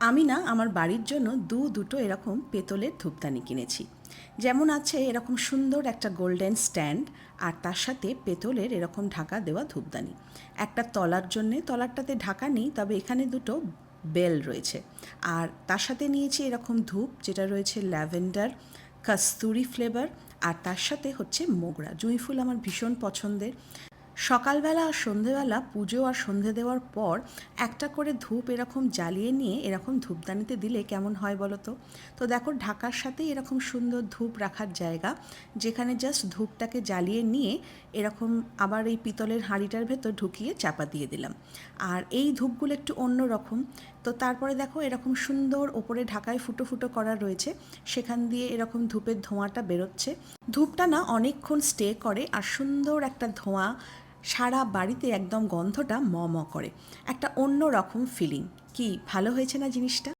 আমি না আমার বাড়ির জন্য দু দুটো এরকম পেতলের ধূপদানি কিনেছি। যেমন আছে এরকম সুন্দর একটা গোল্ডেন স্ট্যান্ড আর তার সাথে পেতলের এরকম ঢাকা দেওয়া ধূপদানি। একটা তলার জন্যে, তলারটাতে ঢাকা নেই, তবে এখানে দুটো বেল রয়েছে। আর তার সাথে নিয়েছি এরকম ধূপ, যেটা রয়েছে ল্যাভেন্ডার, কাস্তুরি ফ্লেভার আর তার সাথে হচ্ছে মোগরা। জুঁই ফুল আমার ভীষণ পছন্দের। সকালবেলা আর সন্ধেবেলা পুজো আর সন্ধে দেওয়ার পর একটা করে ধূপ এরকম জ্বালিয়ে নিয়ে এরকম ধূপদানিতে দিলে কেমন হয় বলো তো? তো দেখো ঢাকার সাথে এরকম সুন্দর ধূপ রাখার জায়গা, যেখানে জাস্ট ধূপটাকে জ্বালিয়ে নিয়ে এরকম আবার এই পিতলের হাঁড়িটার ভেতর ঢুকিয়ে চাপা দিয়ে দিলাম। আর এই ধূপগুলো একটু অন্য রকম। তো তারপরে দেখো এরকম সুন্দর ওপরে ঢাকায় ফুটো ফুটো করা রয়েছে, সেখান দিয়ে এরকম ধূপের ধোঁয়াটা বেরোচ্ছে। ধূপটা না অনেকক্ষণ স্টে করে আর সুন্দর একটা ধোঁয়া সারা বাড়িতে একদম গন্ধটা ম ম করে। একটা অন্য রকম ফিলিং কি, ভালো হয়েছে না জিনিসটা?